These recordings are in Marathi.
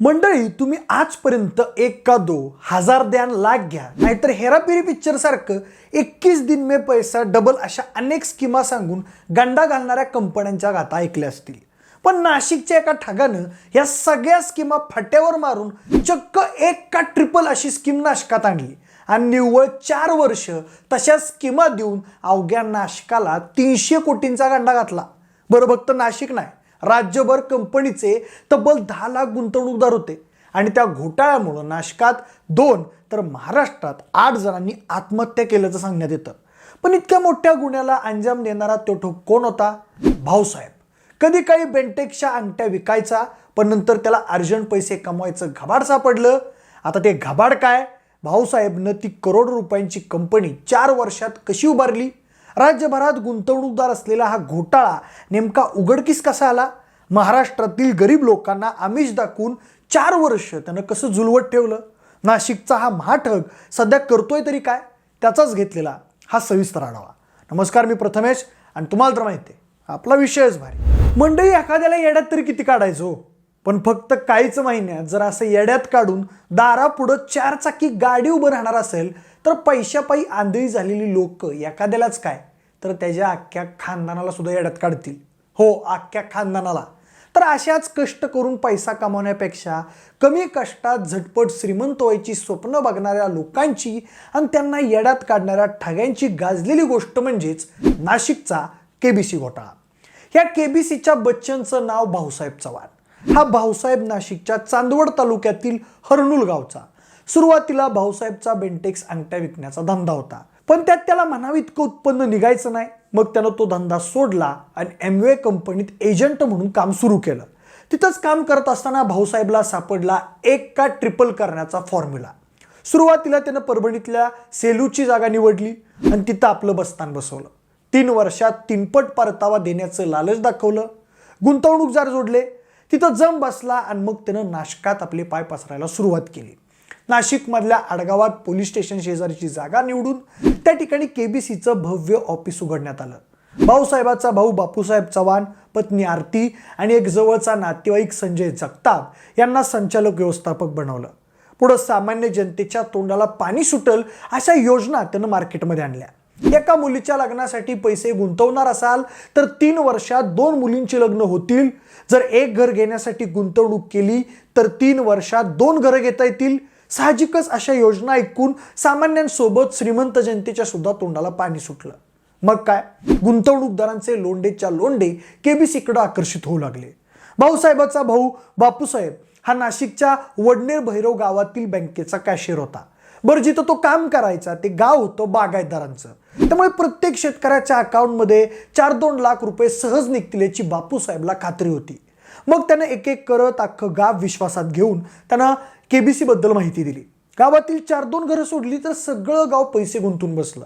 मंडळी तुम्ही आजपर्यंत एक का दो हजार द्यान लाख घ्या. नाहीतर हेरापेरी पिक्चर सारखं एकवीस दिन मे पैसा डबल अशा अनेक स्कीमा सांगून गंडा घालणाऱ्या कंपन्यांच्या गाथा ऐकल्या असतील. पण नाशिकच्या एका ठगानं या सगळ्या स्कीमा फट्यावर मारून चक्क एक का ट्रिपल अशी स्कीम नाशकात आणली. आणि निव्वळ चार वर्ष तशा स्कीमा देऊन अवघ्या नाशकाला तीनशे कोटींचा गंडा घातला. बरं फक्त नाशिक नाही. राज्यभर कंपनीचे तब्बल दहा लाख गुंतवणूकदार होते. आणि त्या घोटाळ्यामुळं नाशकात दोन तर महाराष्ट्रात आठ जणांनी आत्महत्या केल्याचं सांगण्यात येतं. पण इतक्या मोठ्या गुन्ह्याला अंजाम देणारा तो ठोक कोण होता? भाऊसाहेब. कधी काही बेंटेक्सच्या अंगठ्या विकायचा पण नंतर त्याला अर्जंट पैसे कमवायचं घबाड सापडलं. आता ते घबाड काय? भाऊसाहेबनं ती करोड रुपयांची कंपनी चार वर्षात कशी उभारली? राज्यभरात गुंतवणूकदार असलेला हा घोटाळा नेमका उघडकीस कसा आला? महाराष्ट्रातील गरीब लोकांना आमिष दाखवून चार वर्ष त्यानं कसं जुलवत ठेवलं? नाशिकचा हा महाठग सध्या करतोय तरी काय? त्याचाच घेतलेला हा सविस्तर आढावा. नमस्कार मी प्रथमेश आणि तुम्हाला तर माहिती आहे आपला विषयच भारी. मंडळी एखाद्याला येड्यात तरी किती काढायचो हो? पण फक्त काहीच महिन्यात जर असं येड्यात काढून दारापुढं चार चाकी गाडी उभं राहणार असेल तर पैशापायी आंधळी झालेली लोक एखाद्यालाच काय? तर त्याच्या अख्ख्या खानदानाला सुद्धा येड्यात काढतील. हो अख्ख्या खानदानाला. तर अशाच कष्ट करून पैसा कमावण्यापेक्षा कमी कष्टात झटपट श्रीमंत व्हायची स्वप्न बघणाऱ्या लोकांची आणि त्यांना येड्यात काढणाऱ्या ठग्यांची गाजलेली गोष्ट म्हणजेच नाशिकचा केबीसी घोटाळा. ह्या केबीसीच्या बच्चनचं नाव भाऊसाहेब चव्हाण. हा भाऊसाहेब नाशिकच्या चांदवड तालुक्यातील हरणूल गावचा सुरुवातीला भाऊसाहेबचा बेंटेक्स अंगठ्या विकण्याचा धंदा होता. पण त्यात त्याला म्हणावं इतकं उत्पन्न निघायचं नाही. मग त्यानं तो धंदा सोडला आणि एमवे कंपनीत एजंट म्हणून काम सुरू केलं. तिथंच काम करत असताना भाऊसाहेबला सापडला एक का ट्रिपल करण्याचा फॉर्म्युला सुरुवातीला त्यानं परभणीतल्या सेलूची जागा निवडली आणि तिथं आपलं बस्तान बसवलं. तीन वर्षात तीनपट परतावा देण्याचं लालच दाखवलं. गुंतवणूकदार जोडले. तिथं जम बसला आणि मग त्यानं नाशकात आपले पाय पसरायला सुरुवात केली. नाशिकमधल्या आडगावात पोलीस स्टेशन शेजारीची जागा निवडून त्या ठिकाणी केबीसीचं भव्य ऑफिस उघडण्यात आलं. भाऊसाहेबाचा भाऊ बापूसाहेब चव्हाण पत्नी आरती आणि एक जवळचा नातेवाईक संजय जगताप यांना संचालक व्यवस्थापक बनवलं. पुढं सामान्य जनतेच्या तोंडाला पाणी सुटल अशा योजना त्यानं मार्केटमध्ये आणल्या. एका मुलीच्या लग्नासाठी पैसे गुंतवणार असाल तर तीन वर्षात दोन मुलींची लग्न होतील. जर एक घर घेण्यासाठी गुंतवणूक केली तर तीन वर्षात दोन घरं घेता येतील. साहजिकच अशा योजना ऐकून सामान्यांसोबत श्रीमंत जनतेच्या सुद्धा तोंडाला पाणी सुटलं. मग काय? गुंतवणूकदारांचे लोंडेच्या लोंडे केबीसीकडे आकर्षित होऊ लागले. भाऊसाहेबाचा भाऊ बापूसाहेब हा नाशिकच्या वडनेर भैरव गावातील बँकेचा कॅशियर होता. बरं जिथं तो काम करायचा ते गाव होतं बागायतदारांचं. त्यामुळे प्रत्येक शेतकऱ्याच्या अकाउंटमध्ये चार दोन लाख रुपये सहज निघतील याची बापूसाहेबला खात्री होती. मग त्यानं एक एक करत अख्खं गाव विश्वासात घेऊन त्यांना के बी सीबद्दल माहिती दिली. गावातील चार दोन घरं सोडली तर सगळं गाव पैसे गुंतून बसलं.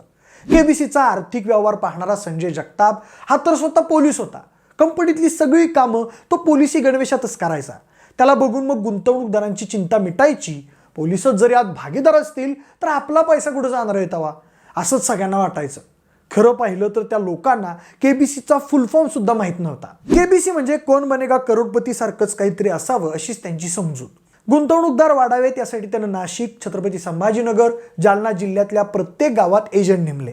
केबीसीचा आर्थिक व्यवहार पाहणारा संजय जगताप हा तर स्वतः पोलीस होता. कंपनीतली सगळी कामं तो पोलिसी गणवेशातच करायचा. त्याला बघून मग गुंतवणूकदारांची चिंता मिटायची. पोलिसच जर यात भागीदार असतील तर आपला पैसा कुठं जाणार आहे तवा? असंच सगळ्यांना वाटायचं. खरं पाहिलं तर त्या लोकांना केबीसीचा फुल फॉर्म सुद्धा माहीत नव्हता. केबीसी म्हणजे कोण बनेगा करोडपती सारखंच काहीतरी असावं अशीच त्यांची समजूत. गुंतवणूकदार वाढावेत यासाठी त्यांना नाशिक छत्रपती संभाजीनगर जालना जिल्ह्यातल्या प्रत्येक गावात एजंट नेमले.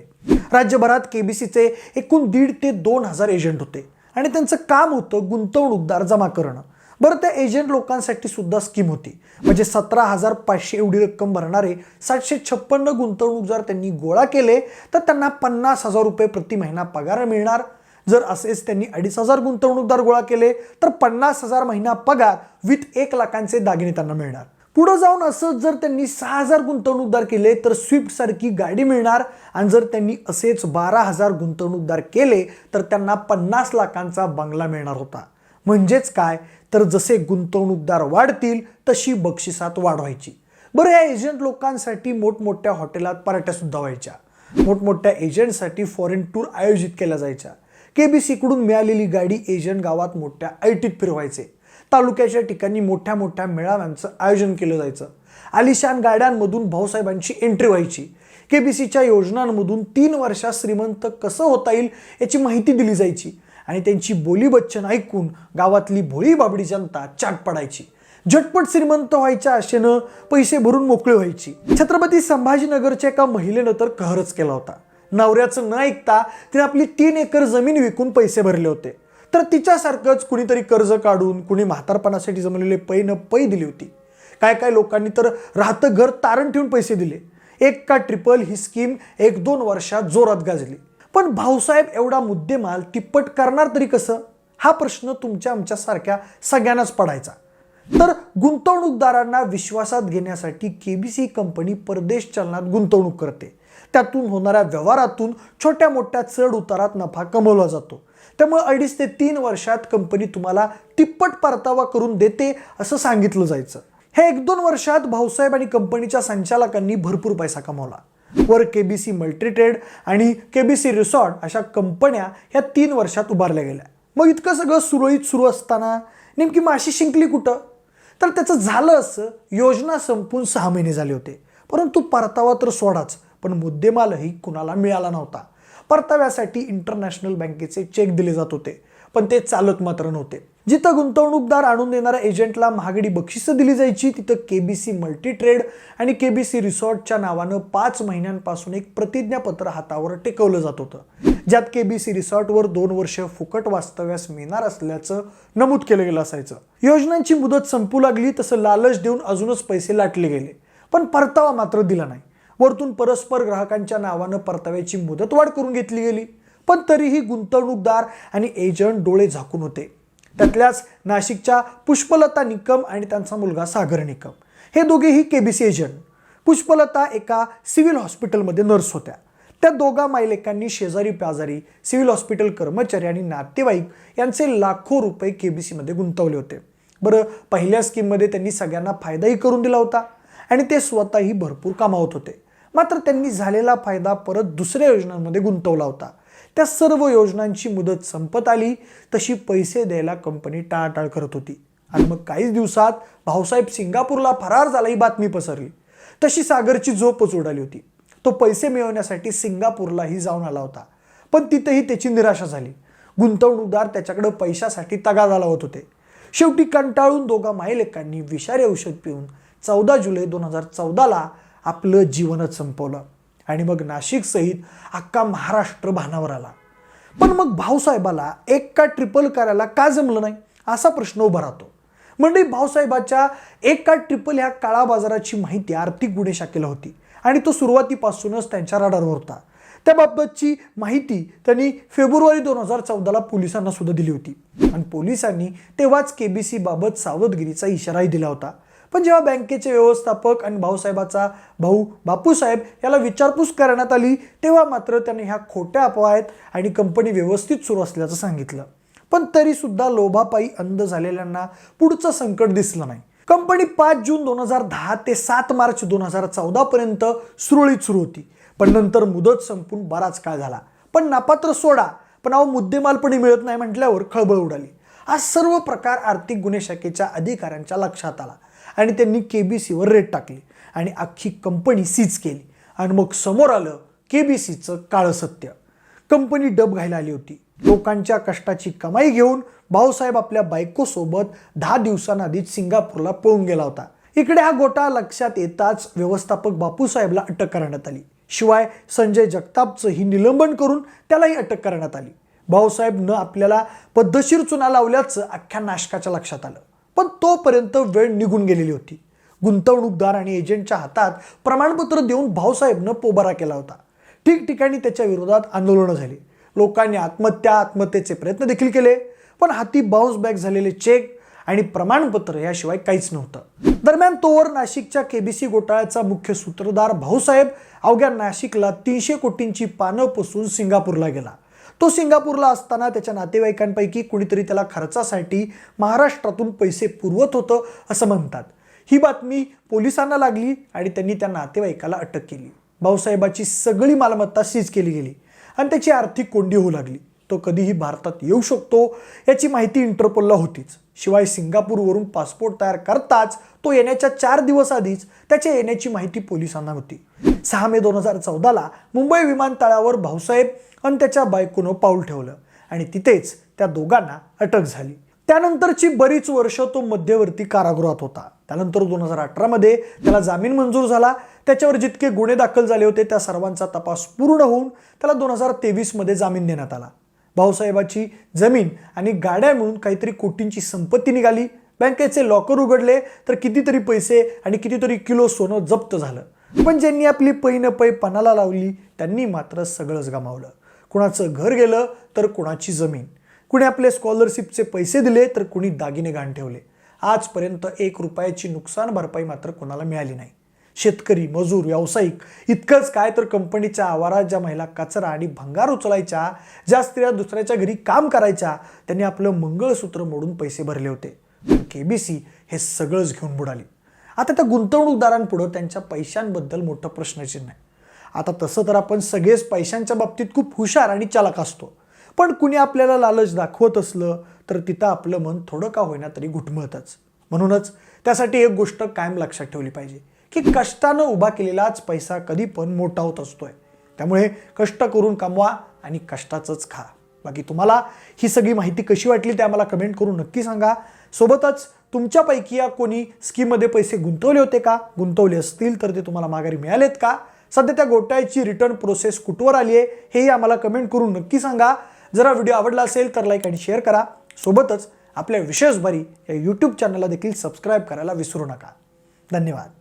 राज्यभरात केबीसीचे एकूण दीड ते दोन हजार एजंट होते. आणि त्यांचं काम होतं गुंतवणूकदार जमा करणं. बरं त्या एजंट लोकांसाठी सुद्धा स्कीम होती. म्हणजे सतरा हजार पाचशे एवढी रक्कम भरणारे सातशे छप्पन्न गुंतवणूकदार त्यांनी गोळा केले तर त्यांना पन्नास हजार रुपये प्रति महिना पगार मिळणार. जर असेच त्यांनी अडीच हजार गुंतवणूकदार गोळा केले तर पन्नास हजार महिना पगार विथ एक लाखांचे दागिने त्यांना मिळणार. पुढं जाऊन असंच जर त्यांनी सहा हजार गुंतवणूकदार केले तर स्विफ्ट सारखी गाडी मिळणार. आणि जर त्यांनी असेच बारा हजार गुंतवणूकदार केले तर त्यांना पन्नास लाखांचा बंगला मिळणार होता. म्हणजेच काय? तर जसे गुंतवणूकदार वाढतील तशी बक्षिसात वाढ व्हायची बरं या एजंट लोकांसाठी मोठमोठ्या हॉटेलात पार्ट्यासुद्धा व्हायच्या. मोठमोठ्या एजंटसाठी फॉरेन टूर आयोजित केल्या जायच्या. केबीसीकडून मिळालेली गाडी एजंट गावात मोठ्या ऐटीत फिरवायचे. तालुक्याच्या ठिकाणी मोठ्या मोठ्या मेळाव्यांचं आयोजन केलं जायचं. आलिशान गाड्यांमधून भाऊसाहेबांची एंट्री व्हायची. केबीसीच्या योजनांमधून तीन वर्षात श्रीमंत कसं होता येईल याची माहिती दिली जायची. आणि त्यांची बोली बच्चन ऐकून गावातली भोळी बाबडी जनता चाट पडायची. झटपट श्रीमंत व्हायच्या आशेनं पैसे भरून मोकळे व्हायची. छत्रपती संभाजीनगरच्या एका महिलेनं तर कहरच केला होता. नवऱ्याचं न ऐकता तिने आपली तीन एकर जमीन विकून पैसे भरले होते. तर तिच्यासारखंच कुणीतरी कर्ज काढून कुणी म्हातारपणासाठी जमलेले पै न पै दिली होती. काय काय लोकांनी तर राहतं घर तारण ठेवून पैसे दिले. एक का ट्रिपल ही स्कीम एक दोन वर्षात जोरात गाजली. पण भाऊसाहेब एवढा मुद्देमाल तिप्पट करणार तरी कसं? हा प्रश्न तुमच्या आमच्यासारख्या सगळ्यांनाच पडायचा. तर गुंतवणूकदारांना विश्वासात घेण्यासाठी केबीसी कंपनी परदेश चलनात गुंतवणूक करते. त्यातून होणाऱ्या व्यवहारातून छोट्या मोठ्या चढ उतारात नफा कमवला जातो. त्यामुळे अडीच ते तीन वर्षात कंपनी तुम्हाला तिप्पट परतावा करून देते असं सांगितलं जायचं. हे एक दोन वर्षात भाऊसाहेब आणि कंपनीच्या संचालकांनी भरपूर पैसा कमावला. वर केबीसी मल्टीट्रेड आणि केबीसी रिसॉर्ट अशा कंपन्या ह्या तीन वर्षात उभारल्या गेल्या. मग इतकं सगळं सुरळीत सुरू असताना नेमकी माशी शिंकली कुठं? तर त्याचं झालं असं योजना संपून सहा महिने झाले होते. परंतु परतावा तर सोडाच पण मुद्देमालही कुणाला मिळाला नव्हता. परताव्यासाठी इंटरनॅशनल बँकेचे चेक दिले जात होते. पण ते चालत मात्र नव्हते. जिथं गुंतवणूकदार आणून देणाऱ्या एजंटला महागडी बक्षिसं दिली जायची तिथं केबीसी मल्टी ट्रेड आणि केबीसी रिसॉर्टच्या नावानं पाच महिन्यांपासून एक प्रतिज्ञापत्र हातावर टेकवलं जात होतं. ज्यात केबीसी रिसॉर्टवर दोन वर्ष फुकट वास्तव्यास मिळणार असल्याचं नमूद केलं गेलं असायचं. योजनांची मुदत संपू लागली तसं लालच देऊन अजूनच पैसे लाटले गेले. पण परतावा मात्र दिला नाही. वरतून परस्पर ग्राहकांच्या नावानं परताव्याची मुदतवाढ करून घेतली गेली. पण तरीही गुंतवणूकदार आणि एजंट डोळे झाकून होते. त्यातल्याच नाशिकच्या पुष्पलता निकम आणि त्यांचा मुलगा सागर निकम. हे दोघेही केबीसी एजंट पुष्पलता एका सिव्हिल हॉस्पिटलमध्ये नर्स होत्या. त्या दोघा मायलेकांनी शेजारी पाजारी सिव्हिल हॉस्पिटल कर्मचारी आणि नातेवाईक यांचे लाखो रुपये केबीसीमध्ये गुंतवले होते. बरं पहिल्या स्कीममध्ये त्यांनी सगळ्यांना फायदाही करून दिला होता आणि ते स्वतःही भरपूर कमावत होते. मात्र त्यांनी झालेला फायदा परत दुसऱ्या योजनांमध्ये गुंतवला होता. त्या सर्व योजनांची मुदत संपत आली. तशी पैसे द्यायला कंपनी टाळाटाळ करत होती. आणि मग काहीच दिवसात भाऊसाहेब सिंगापूरला फरार झाला ही बातमी पसरली. तशी सागरची झोपच उडाली होती. तो पैसे मिळवण्यासाठी सिंगापूरलाही जाऊन आला होता. पण तिथेही त्याची निराशा झाली. गुंतवणूकदार त्याच्याकडे पैशासाठी तगादा लावत होते. शेवटी कंटाळून दोघा मायलेकांनी विषारी औषध पिऊन चौदा जुलै दोन हजार चौदाला आपलं जीवनच संपवलं. आणि मग नाशिकसहित अख्खा महाराष्ट्र भानावर आला. पण मग भाऊसाहेबाला एक का ट्रिपल करायला का जमलं नाही? असा प्रश्न उभा राहतो. म्हणजे भाऊसाहेबाच्या एक का ट्रिपल ह्या काळा बाजाराची माहिती आर्थिक गुन्हे शाखेला होती. आणि तो सुरुवातीपासूनच त्यांच्या रडारवर होता. त्याबाबतची माहिती त्यांनी फेब्रुवारी दोन हजार चौदाला पोलिसांना सुद्धा दिली होती. आणि पोलिसांनी तेव्हाच केबीसी बाबत सावधगिरीचा इशाराही दिला होता. पण जेव्हा बँकेचे व्यवस्थापक आणि भाऊसाहेबाचा भाऊ बापूसाहेब याला विचारपूस करण्यात आली तेव्हा मात्र त्याने ह्या खोट्या अफवा आहेत आणि कंपनी व्यवस्थित सुरू असल्याचं सांगितलं. पण तरी सुद्धा लोभापायी अंध झालेल्यांना पुढचं संकट दिसलं नाही. कंपनी पाच जून दोन हजार दहा ते सात मार्च दोन हजार चौदापर्यंत सुरळीत सुरू होती. पण नंतर मुदत संपून बराच काळ झाला. पण नापात्र सोडा पण अहो मुद्देमालपणी मिळत नाही म्हटल्यावर खळबळ उडाली. हा सर्व प्रकार आर्थिक गुन्हे शाखेच्या अधिकाऱ्यांच्या लक्षात आला. आणि त्यांनी के बी सीवर रेट टाकली. आणि अख्खी कंपनी सीज केली. आणि मग समोर आलं के बी सीचं काळं सत्य. कंपनी डब घ्यायला आली होती. लोकांच्या कष्टाची कमाई घेऊन भाऊसाहेब आपल्या बायकोसोबत दहा दिवसांआधीच सिंगापूरला पळून गेला होता. इकडे हा गोटा लक्षात येताच व्यवस्थापक बापूसाहेबला अटक करण्यात आली. शिवाय संजय जगतापचंही निलंबन करून त्यालाही अटक करण्यात आली. भाऊसाहेब न आपल्याला पद्धतशीर चुना लावल्याचं अख्ख्या नाशकाच्या लक्षात आलं. पण तोपर्यंत वेळ निघून गेलेली होती. गुंतवणूकदार आणि एजंटच्या हातात प्रमाणपत्र देऊन भाऊसाहेबनं पोबारा केला होता. ठिकठिकाणी त्याच्या विरोधात आंदोलनं झाली. लोकांनी आत्महत्या आत्महत्येचे प्रयत्न देखील केले पण हाती बाउन्स बॅक झालेले चेक आणि प्रमाणपत्र याशिवाय काहीच नव्हतं. दरम्यान तोवर नाशिकच्या केबीसी घोटाळ्याचा मुख्य सूत्रधार भाऊसाहेब अवघ्या नाशिकला तीनशे कोटींची पानं पुसून सिंगापूरला गेला. तो सिंगापूरला असताना त्याच्या नातेवाईकांपैकी कुणीतरी त्याला खर्चासाठी महाराष्ट्रातून पैसे पुरवत होतं असं म्हणतात. ही बातमी पोलिसांना लागली आणि त्यांनी त्या नातेवाईकाला अटक केली. भाऊसाहेबाची सगळी मालमत्ता सीज केली गेली आणि त्याची आर्थिक कोंडी होऊ लागली. तो कधीही भारतात येऊ शकतो याची माहिती इंटरपोलला होतीच. शिवाय सिंगापूरवरून पासपोर्ट तयार करताच तो येण्याच्या चार दिवस आधीच त्याच्या येण्याची माहिती पोलिसांना होती. सहा मे दोन हजार चौदाला मुंबई विमानतळावर भाऊसाहेब आणि त्याच्या बायकोनं पाऊल ठेवलं. आणि तिथेच त्या दोघांना अटक झाली. त्यानंतरची बरीच वर्ष तो मध्यवर्ती कारागृहात होता. त्यानंतर दोन हजार अठरामध्ये त्याला जामीन मंजूर झाला. त्याच्यावर जितके गुन्हे दाखल झाले होते त्या सर्वांचा तपास पूर्ण होऊन त्याला दोन हजार तेवीसमध्ये जामीन देण्यात आला. भाऊसाहेबाची जमीन आणि गाड्या मिळून काहीतरी कोटींची संपत्ती निघाली. बँकेचे लॉकर उघडले तर कितीतरी पैसे आणि कितीतरी किलो सोनं जप्त झालं. पण ज्यांनी आपली पै न पै पणाला लावली त्यांनी मात्र सगळंच गमावलं. कुणाचं घर गेलं तर कुणाची जमीन. कुणी आपले स्कॉलरशिपचे पैसे दिले तर कुणी दागिने घाण ठेवले. आजपर्यंत एक रुपयाची नुकसान भरपाई मात्र कोणाला मिळाली नाही. शेतकरी मजूर व्यावसायिक इतकंच काय तर कंपनीच्या आवारात ज्या महिला कचरा आणि भंगार उचलायच्या ज्या स्त्रिया दुसऱ्याच्या घरी काम करायच्या त्यांनी आपलं मंगळसूत्र मोडून पैसे भरले होते. केबीसी हे सगळंच घेऊन बुडाली. आता त्या गुंतवणूकदारांपुढं त्यांच्या पैशांबद्दल मोठं प्रश्नचिन्ह आहे. आता तसं तर आपण सगळेच पैशांच्या बाबतीत खूप हुशार आणि चालक असतो. पण कुणी आपल्याला लालच दाखवत असलं तर तिथं आपलं मन थोडं का होईना तरी घुटमळतच. म्हणूनच त्यासाठी एक गोष्ट कायम लक्षात ठेवली पाहिजे की कष्टानं उभा केलेलाच पैसा कधी पण मोठा होत असतोय. त्यामुळे कष्ट करून कमवा आणि कष्टाचंच खा. बाकी तुम्हाला ही सगळी माहिती कशी वाटली ते आम्हाला कमेंट करून नक्की सांगा. सोबतच तुमच्यापैकी या कोणी स्कीममध्ये पैसे गुंतवले होते का? गुंतवले असतील तर ते तुम्हाला माघारी मिळालेत का? सध्या त्या गोटाळ्याची रिटर्न प्रोसेस कुठवर आली आहे? हेही आम्हाला कमेंट करून नक्की सांगा. जरा व्हिडिओ आवडला असेल तर लाईक आणि शेअर करा. सोबतच आपल्या विशेष भरी या यूट्यूब चॅनलला देखील सबस्क्राईब करायला विसरू नका. धन्यवाद.